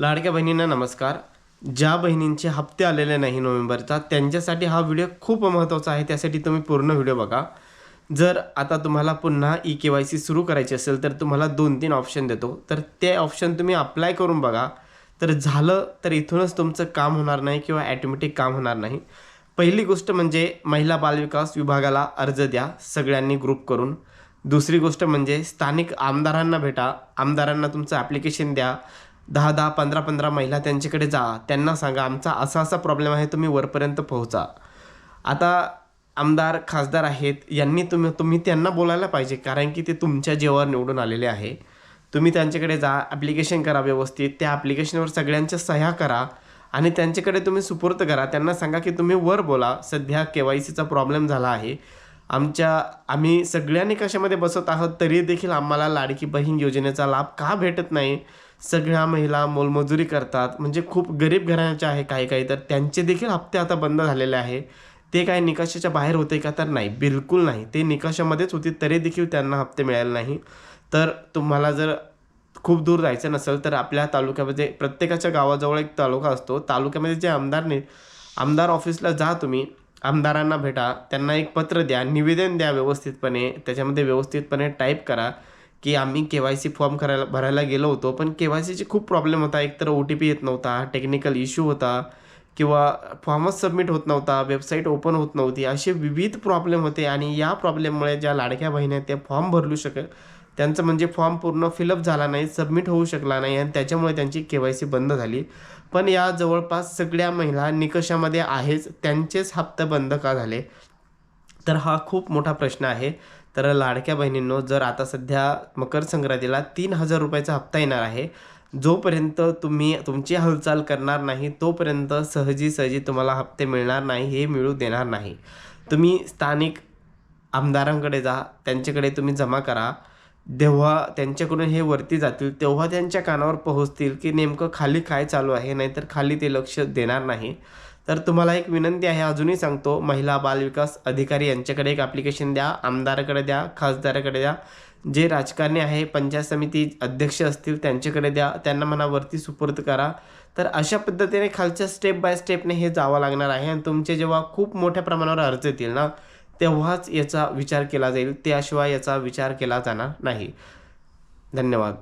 लाडक्या बहिणींना नमस्कार. ज्या बहिणींचे हप्ते आलेले नाही नोव्हेंबरचा त्यांच्यासाठी हा व्हिडिओ खूप महत्त्वाचा आहे त्यासाठी तुम्ही पूर्ण व्हिडिओ बघा. जर आता तुम्हाला पुन्हा ई के वाय सी सुरू करायची असेल तर तुम्हाला दोन तीन ऑप्शन देतो. तर ते ऑप्शन तुम्ही अप्लाय करून बघा. तर झालं तर इथूनच तुमचं काम होणार नाही किंवा ॲटोमॅटिक काम होणार नाही. पहिली गोष्ट म्हणजे महिला बालविकास विभागाला अर्ज द्या सगळ्यांनी ग्रुप करून. दुसरी गोष्ट म्हणजे स्थानिक आमदारांना भेटा. आमदारांना तुमचं ॲप्लिकेशन द्या. दहा दहा पंधरा पंधरा महिला त्यांच्याकडे जा. त्यांना सांगा आमचा असा असा प्रॉब्लेम आहे तुम्ही वरपर्यंत पोहोचा. आता आमदार खासदार आहेत यांनी तुम्ही तुम्ही त्यांना बोलायला पाहिजे कारण की ते तुमच्या जीवावर निवडून आलेले आहे. तुम्ही त्यांच्याकडे जा ॲप्लिकेशन करा व्यवस्थित त्या ॲप्लिकेशनवर सगळ्यांच्या सह्या करा आणि त्यांच्याकडे तुम्ही सुपूर्त करा. त्यांना सांगा की तुम्ही वर बोला. सध्या के वाय सीचा प्रॉब्लेम झाला आहे. आमच्या आम्ही सगळ्या निकषामध्ये बसत आहोत तरी देखील आम्हाला लाडकी बहीण योजनेचा लाभ का भेटत नाही? सगळ्या महिला मोलमजुरी करतात. म्हणजे खूप गरीब घराण्याच्या आहे काही काही. तर त्यांचे देखील हप्ते आता बंद झालेले आहे. ते काय निकषाच्या बाहेर होते का तर नाही. बिलकुल नाही. ते निकषामध्येच होते तरी देखील त्यांना हप्ते मिळाले नाही. तर तुम्हाला जर खूप दूर जायचं नसेल तर आपल्या तालुक्यामध्ये प्रत्येकाच्या गावाजवळ एक तालुका असतो. तालुक्यामध्ये जे आमदार ने आमदार ऑफिसला जा तुम्ही. आमदारांना भेटा त्यांना एक पत्र द्या निवेदन द्या व्यवस्थितपणे त्याच्यामध्ये व्यवस्थितपणे टाईप करा की आम्ही के वाय सी फॉर्म करायला भरायला गेलो होतो पण के वाय सीचे खूप प्रॉब्लेम होता. एकतर ओ टी पी येत नव्हता टेक्निकल इश्यू होता किंवा फॉर्मच सबमिट होत नव्हता वेबसाईट ओपन होत नव्हती. असे विविध प्रॉब्लेम होते आणि या प्रॉब्लेममुळे ज्या लाडक्या बहिणी आहेत त्या फॉर्म भरलू शकत त्यांचं म्हणजे फॉर्म पूर्ण फिलअप झाला नाही सबमिट होऊ शकला नाही आणि त्याच्यामुळे त्यांची के वाय सी बंद झाली. पण या जवळपास सगळ्या महिला निकषामध्ये आहेच त्यांचेच हप्ते बंद का झाले? तर हा खूप मोठा प्रश्न आहे. तर लाडक्या बहिणींनो जर आता सध्या मकर संक्रांतीला तीन हजार रुपयाचा हप्ता येणार आहे जोपर्यंत तुम्ही तुमची हालचाल करणार नाही तोपर्यंत सहजी सहजी तुम्हाला हप्ते मिळणार नाही हे मिळू देणार नाही. तुम्ही स्थानिक आमदारांकडे जा त्यांच्याकडे तुम्ही जमा करा. जेव्हा त्यांच्याकडून हे वरती जातील तेव्हा त्यांच्या कानावर पोहोचतील की नेमकं खाली काय चालू आहे नाहीतर खाली ते लक्ष देणार नाही. तर तुम्हाला एक विनंती आहे अजूनही सांगतो महिला बालविकास अधिकारी यांच्याकडे एक ॲप्लिकेशन द्या आमदाराकडे द्या खासदाराकडे द्या. जे राजकारणी आहे पंचायत समिती अध्यक्ष असतील त्यांच्याकडे द्या. त्यांना मनावरती सुपूर्द करा. तर अशा पद्धतीने खालच्या स्टेप बाय स्टेपने हे जावं लागणार आहे आणि तुमचे जेव्हा खूप मोठ्या प्रमाणावर अर्ज येतील ना तेव्हाच याचा विचार केला जाईल त्याशिवाय याचा विचार केला जाणार नाही. धन्यवाद.